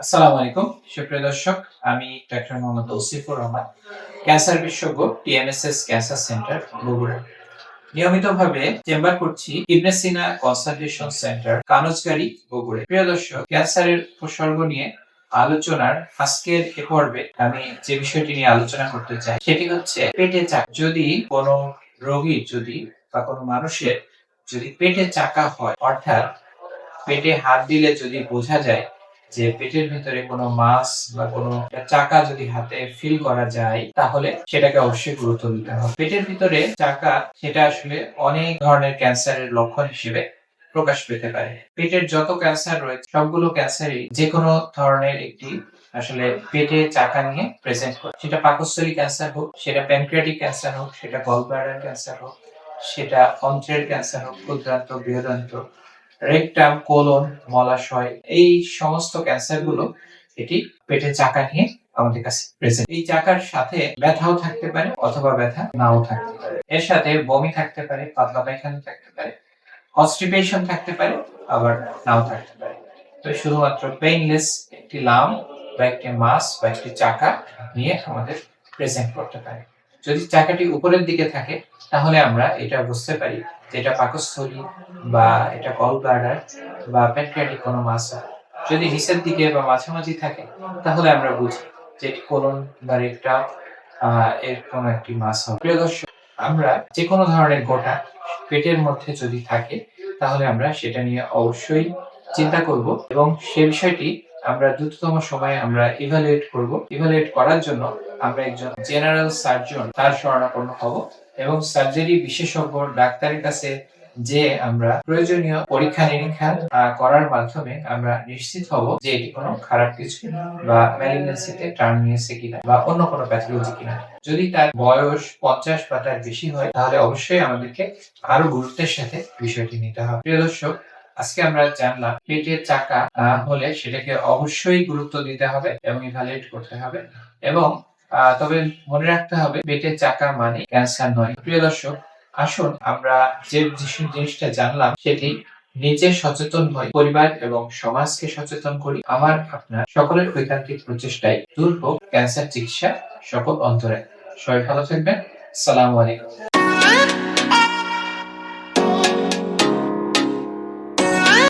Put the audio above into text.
আসসালামু আলাইকুম। সুপ্রিয় দর্শক, আমি ডাক্তার মোহাম্মদ তৌসিফুর রহমান, ক্যান্সার বিশেষজ্ঞ, টিএমএসএস ক্যান্সার সেন্টার, বগুড়া। নিয়মিতভাবে চেম্বার করছি ইবনে সিনা কনসালটেশন সেন্টার, কানজগাড়ি বগুড়া প্রিয় দর্শক, ক্যান্সারের উপসর্গ নিয়ে আলোচনার আজকের এ পর্বে আমি যে বিষয়টি নিয়ে আলোচনা করতে চাই, সেটি হচ্ছে পেটে চাপ যদি কোনো রোগীর যদি বা কোনো মানুষের যদি পেটে চাকা হয়, অর্থাৎ পেটে হাত দিলে যদি বোঝা যায় যে পেটের ভিতরে কোনো মাছ বা কোনো চাকা যদি হাতে ফিল করা যায়, তাহলে সেটাকে অবশ্যই গুরুত্ব দিতে হবে। পেটের ভিতরে চাকা, সেটা আসলে অনেক ধরনের ক্যান্সারের লক্ষণ হিসেবে প্রকাশ পেতে পারে। পেটের যত ক্যান্সার রয়েছে, সবগুলো ক্যান্সারই যে কোনো ধরনের একটি আসলে পেটে চাকা নিয়ে প্রেজেন্ট করে। সেটা পাকস্থলী ক্যান্সার হোক, সেটা প্যানক্রিয়াটিক ক্যান্সার হোক, সেটা গলব্লাডার ক্যান্সার হোক, সেটা অন্ত্রের ক্যান্সার হোক, ক্ষুদ্রান্ত, বৃহদান্ত রেকটাম কোলন মলাশয়, এই সমস্ত ক্যান্সারগুলো এটি পেটের চাকা নিয়ে আমাদের কাছে প্রেজেন্ট এই চাকার সাথে ব্যথাও থাকতে পারে অথবা ব্যথা নাও থাকতে পারে। এর সাথে বমি থাকতে পারে, পাতলা পায়খানা থাকতে পারে কনস্টিপেশন থাকতে পারে, আবার নাও থাকতে পারে। তো শুধুমাত্র পেইনলেস একটি লাম বা একটি মাস বা একটি চাকা নিয়ে আমাদের প্রেজেন্ট করতে পারে। যদি চাকাটি উপরের দিকে থাকে, তাহলে আমরা এটা বুঝতে পারি এটা পাকস্থলী বা এটা কল ব্লাডার বা প্যানক্রিয়াটিক কোনো মাস যদি নিচের দিকে বা মাঝামাঝি থাকে, তাহলে আমরা বুঝি যে কোলন বা রেকটা এর কোনো একটি মাস। প্রিয় দর্শক, আমরা যে কোনো ধরনের গোটা পেটের মধ্যে যদি থাকে, তাহলে আমরা সেটা নিয়ে অবশ্যই চিন্তা করব এবং সে বিষয়টি আমরা দ্রুততম সময়ে আমরা ইভালুয়েট করব। ইভালুয়েট করার জন্য আমরা একজন জেনারেল সার্জন তার শরণাপন্ন হব। এবং সার্জারি বিশেষজ্ঞ ডাক্তারের কাছে যে আমরা প্রয়োজনীয় পরীক্ষা নিরীক্ষা করার মাধ্যমে আমরা নিশ্চিত হব যে এটি কোনো খারাপ কিছু বা ম্যালিগনেন্সিতে টার্ন নিয়েছে কিনা বা অন্য কোনো প্যাথোলজি কিনা। যদি তার বয়স পঞ্চাশ বা তার বেশি হয়, তাহলে অবশ্যই আমাদেরকে আরও গুরুত্বের সাথে বিষয়টি নিতে হবে। প্রিয় দর্শক, আজকে আমরা জানলাম পেটের চাকা হলে সেটাকে অবশ্যই গুরুত্ব দিতে হবে এবং ইভালুয়েট করতে হবে এবং তবে মনে রাখতে হবে পেটের চাকা মানে ক্যান্সার নয়। প্রিয় দর্শক, আসুন আমরা যে জিনিসটা জানলাম, সেটি নিজে সচেতন হই, পরিবার এবং সমাজকে সচেতন করি। আমার, আপনার সকলের ঐকান্তিক প্রচেষ্টায় দূর হোক। ক্যান্সার চিকিৎসা সকল অন্তরে। সবাই ভালো থাকবেন। সালাম আলাইকুম।